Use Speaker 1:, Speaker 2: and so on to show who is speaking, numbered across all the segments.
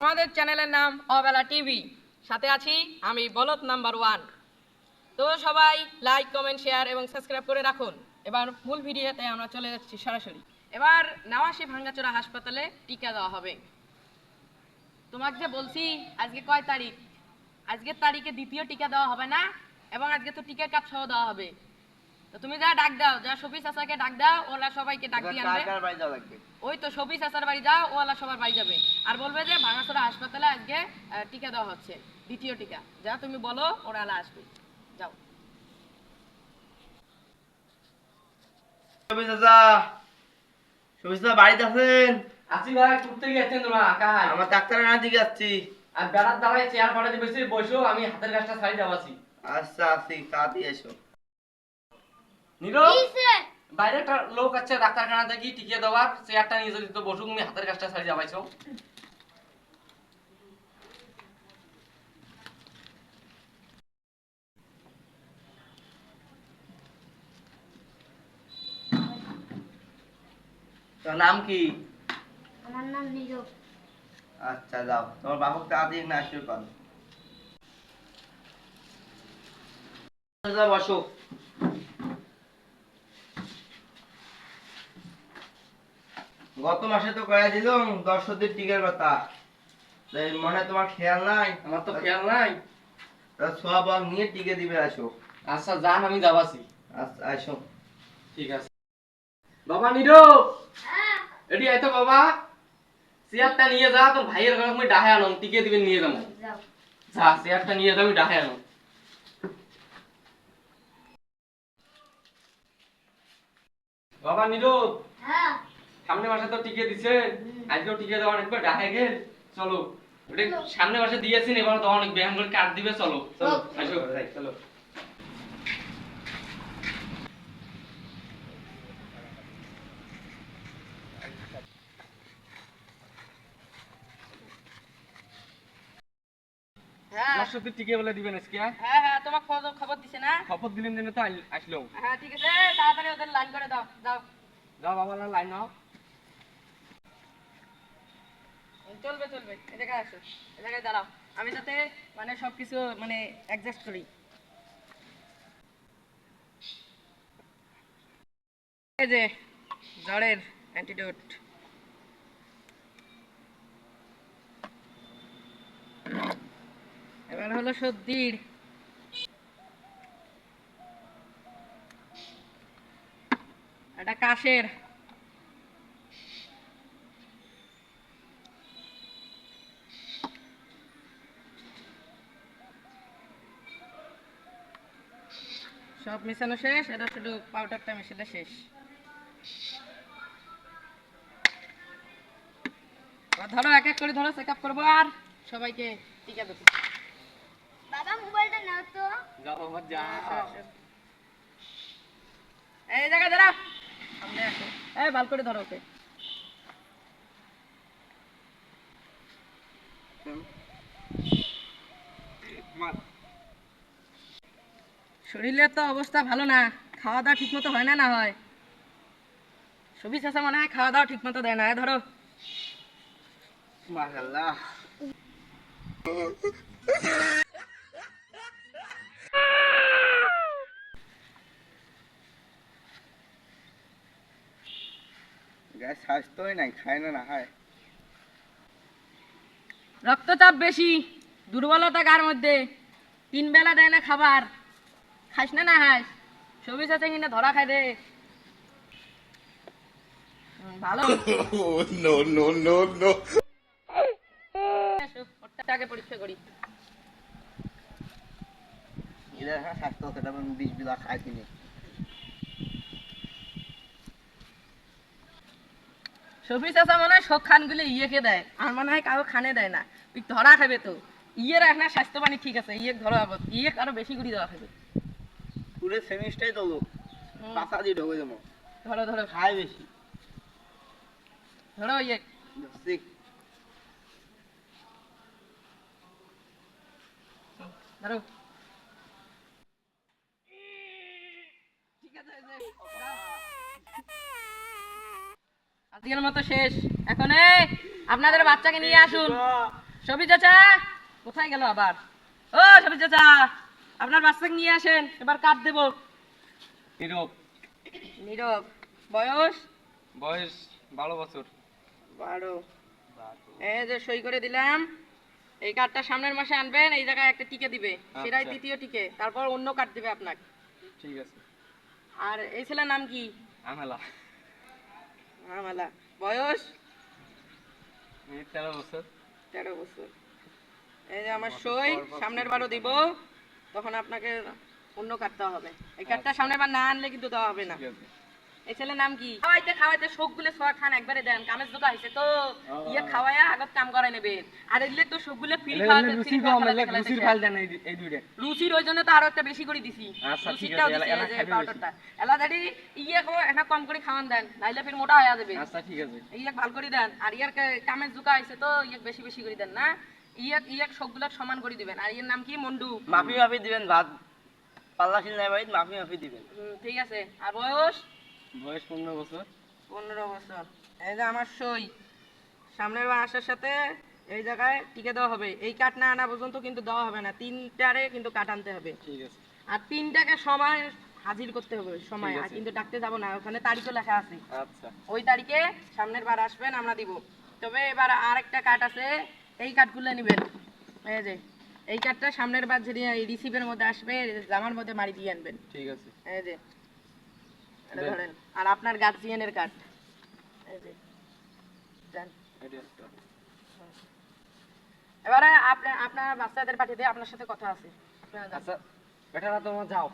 Speaker 1: আমাদের চ্যানেলের নাম অবেলা টিভি। সাথে আছি আমি বলদ নাম্বার ওয়ান। তো সবাই লাইক, কমেন্ট, শেয়ার এবং সাবস্ক্রাইব করে রাখুন। এবার মূল ভিডিওতে আমরা চলে যাচ্ছি সরাসরি। এবার নাওয়াশি ভাঙ্গাচোরা হাসপাতালে টিকা দেওয়া হবে। তোমাকে যে বলছি, আজকে কয় তারিখ? আজকের তারিখে দ্বিতীয় টিকা দেওয়া হবে না এবং আজকে তো টিকার কার্ড সহ দেওয়া হবে। তুমি যা ডাক দাও যা শফি চাচাকে ডাক দাও ওরা সবাইকে ডাক দিয়ে আনবে। ওই তো শফি চাচার বাড়ি যাও ওয়ালা সবার বাড়ি যাবে। আর বলবে যে ভাঙাচোরা হাসপাতালে আজকে টিকা দেওয়া হচ্ছে দ্বিতীয় টিকা। যা তুমি বলো ওরা আলা আসবে। যাও।
Speaker 2: সবিজ দাদা সবিজ দাদা বাড়িতে আছেন?
Speaker 3: আসি ভাই ঘুরতে গেছেন তোমরা কাজ
Speaker 2: আমার ডাক্তারের না দিকে যাচ্ছি
Speaker 3: আর বেড়ার দাঁড়ায় চেয়ার পাঠাতে বসে বসো আমি হাতের কাজটা ছাড়ি যাবাছি
Speaker 2: আচ্ছা আসি তাড়াতাড়ি এসো।
Speaker 3: নিরো বাইরে একটা লোক আছে ডাক্তারখানা থেকে টিকিয়ে দেওয়ার। চেয়ারটা নিয়ে যদি তো বসুক আমি হাতের কাজটা ছাড়ি যাবাইছো।
Speaker 2: তোর নাম কি?
Speaker 4: আমার নাম নীরব
Speaker 2: আচ্ছা যাও। তোমার বাবুক তাড়াতাড়ি না আসবে বসো। গত মাসে তো কয়ে দিলাম দর্শকদের টিকার কথা। মনে তোমার খেয়াল নাই?
Speaker 3: আমার তো খেয়াল নাই।
Speaker 2: তা সব আর নিয়ে টিকে দিবে আসো।
Speaker 3: আচ্ছা যান আমি যাবাছি।
Speaker 2: আচ্ছা আসো।
Speaker 3: ঠিক আছে। বাবা নিরো! এটি আইতো বাবা। চেয়ারটা নিয়ে যা তোর ভাইয়ের ঘরে আমি ডাহে আনো টিকে দিবেন নিয়ে যাব।
Speaker 4: যাও।
Speaker 3: যা চেয়ারটা নিয়ে যাবি ডাহে আনো বাবা নিরো!
Speaker 4: হ্যাঁ।
Speaker 3: সামনে মাসে তো টিকে দিছেন আজকেও টিকে দেওয়া অনেকবার ডাকে গেল চলো। ওটা সামনে মাসে দিয়েছেন এবার তো অনেক ব্যায়াম করে কাট দিবে চলো। চলো। আসো। যাই চলো।
Speaker 1: হ্যাঁ।
Speaker 3: টিকে বলে দিবেন আজকে হ্যাঁ?
Speaker 1: হ্যাঁ হ্যাঁ তোমার খবর খবর দিছে না?
Speaker 3: খবর দিলেন জন্য তো আসলো।
Speaker 1: হ্যাঁ ঠিক আছে। তাড়াতাড়ি ওদের লাইন করে দাও দাও।
Speaker 3: যাও বাবা লাইন নাও।
Speaker 1: চলবে চলবে। এ জায়গায় আসো, এ জায়গায় দাঁড়াও। আমি যাতে মানে সবকিছু মানে অ্যাডজাস্ট করি। এই যে জ্বরের অ্যান্টিডোট এবার হলো সর্দির। এটা কাশের। সব মেশানো শেষ এটা শুধু পাউডারটা মেশালে শেষ। ধরো এক এক করে ধরো চেক আপ করব আর সবাইকে টিকা দেবো।
Speaker 4: বাবা মোবাইলটা নাও তো।
Speaker 3: যাও বাবা যা।
Speaker 1: এই জায়গা ধরো সামনে আসো। এই বাল করে ধরো ওকে। শরীরের তো অবস্থা ভালো না খাওয়া দাওয়া ঠিক মতো হয় না না হয়? সবই চাষা মনে হয় খাওয়া দাওয়া ঠিক মতো দেয় না ধরো।
Speaker 2: স্বাস্থ্যই নাই খায় না না খায়।
Speaker 1: রক্তচাপ বেশি দুর্বলতা গার মধ্যে? তিন বেলা দেয় না খাবার। খাইস না না হাস। সবই চাষা কিনে ধরা খাই রে। ভালো।
Speaker 5: No, no.
Speaker 1: আসো, ওরটা আগে পরীক্ষা করি।
Speaker 2: হ্যাঁ স্বাস্থ্য সেটা বিষ বিলা খায় তিনি
Speaker 1: সবজি চাষা মনে হয় সব খানগুলো ইয়েকে দেয় আর মনে হয় কারও খানে দেয় না। ওই ধরা খাবে তো। ইয়ের এখন স্বাস্থ্য পানি ঠিক আছে ইয়ে ধরো আগত ইয়ে আরও বেশি করে দেওয়া খাবে।
Speaker 2: পুরো পাশা দিয়ে ঢোকে
Speaker 1: ধরো ধরো।
Speaker 2: খায় বেশি।
Speaker 1: ধরো ইয়ে ধরো। আজকের মতো শেষ। এখন আপনাদের বাচ্চাকে নিয়ে আসুন। সবি চাচা কোথায় গেল আবার? ও সবি চাচা আপনার বাচ্চাকে নিয়ে আসেন এবার কাট দেব।
Speaker 3: নীরব।
Speaker 1: নীরব বয়স?
Speaker 3: বয়স বারো বছর।
Speaker 1: বারো। এই যে সই করে দিলাম এই কার্ডটা সামনের মাসে আনবেন এই জায়গায় একটা টিকে দিবে। সেটাই
Speaker 3: আচ্ছা।
Speaker 1: দ্বিতীয় টিকে তারপর অন্য কার্ড দিবে আপনাকে।
Speaker 3: ঠিক আছে।
Speaker 1: আর এই ছেলের নাম কি?
Speaker 3: আমেলা।
Speaker 1: আমালা। বয়স?
Speaker 3: তেরো বছর।
Speaker 1: তেরো বছর। এই যে আমার সই সামনের বারও দিব। তখন আপনাকে অন্য কাটতে হবে। এই কার্ডটা সামনের বার না আনলে কিন্তু দেওয়া হবে না। এই ছেলের নাম কি? খাওয়াইতে খাওয়াইতে শোক গুলে সোয়া খান একবারে দেন। কামের দোকা হইছে তো। ইয়ে খাওয়াইয়া আগত কাম করাই নেবেন আর এলে তো শোক গুলে ফ্রি খাওয়াতে ফ্রি
Speaker 3: লুচির ফাইল দেন এই দুইটা।
Speaker 1: লুচির ওই জন্য তো আরও একটা বেশি করে দিছি।
Speaker 3: আচ্ছা, ঠিক
Speaker 1: লুচিটাও
Speaker 3: আছে,
Speaker 1: দিছি,
Speaker 3: এলা-
Speaker 1: এই যে পাউডারটা। এলা দাদি ইয়ে কো একটা কম করে খাওয়ান দেন। নাইলে ফির মোটা হয়ে যাবে।
Speaker 3: আচ্ছা ঠিক আছে।
Speaker 1: ইয়াক ভালো করে দেন। আর ইয়ার কামের জোকা হইছে তো ইয়াক বেশি বেশি করে দেন না? ইয়াক ইয়াক সবগুলা সমান করে দিবেন। আর এর নাম কি? মন্ডু
Speaker 2: মাফি মাফি দিবেন ভাত পাল্লা নাই বাড়িতে মাফি মাফি দিবেন।
Speaker 1: ঠিক আছে। আর বয়স?
Speaker 3: বয়স পনেরো বছর।
Speaker 1: পনেরো বছর। এই যে আমার সই। সামনের বার আসার সাথে এই জায়গায় টিকে দেওয়া হবে। এই কাঠ না আনা পর্যন্ত কিন্তু দেওয়া হবে না। তিনটারে কিন্তু কাঠ আনতে হবে।
Speaker 3: ঠিক আছে।
Speaker 1: আর তিনটাকে সময় হাজির করতে হবে সময়। আর কিন্তু ডাকতে যাব না ওখানে তারিখও লেখা আছে।
Speaker 3: আচ্ছা।
Speaker 1: ওই তারিখে সামনের বার আসবেন আমরা দিব। তবে এবার আর একটা কাঠ আছে এই কাঠগুলো নেবেন। এই যে এই কাঠটা সামনের বার যদি রিসিভের মধ্যে আসবে জামার মধ্যে মারি দিয়ে আনবেন।
Speaker 3: ঠিক আছে।
Speaker 1: এই যে এটা ধরেন। আর আপনার গার্জিয়ানের কাঠ। এই যে দেন। এবারে আপনি আপনার বাচ্চাদের পাঠিয়ে দিয়ে আপনার সাথে কথা আছে।
Speaker 3: আচ্ছা বেটারা তোমার যাও।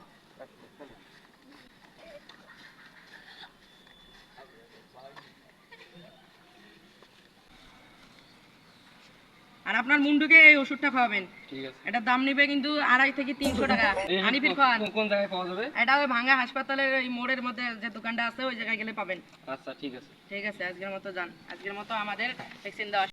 Speaker 1: আর আপনার মুন্ডুকে এই ওষুধটা খাওয়াবেন।
Speaker 3: ঠিক আছে।
Speaker 1: এটার দাম নিবে কিন্তু আড়াই থেকে তিনশো টাকা।
Speaker 3: এই
Speaker 1: হানিফির খাওয়ান
Speaker 3: কোন জায়গায় পাওয়া যাবে?
Speaker 1: এটা ওই ভাঙ্গা হাসপাতালের ওই মোড়ের মধ্যে যে দোকানটা আছে ওই জায়গায় গেলে পাবেন।
Speaker 3: আচ্ছা ঠিক আছে।
Speaker 1: ঠিক আছে আজকের মতো যান। আজকের মতো আমাদের ভ্যাকসিন দেওয়া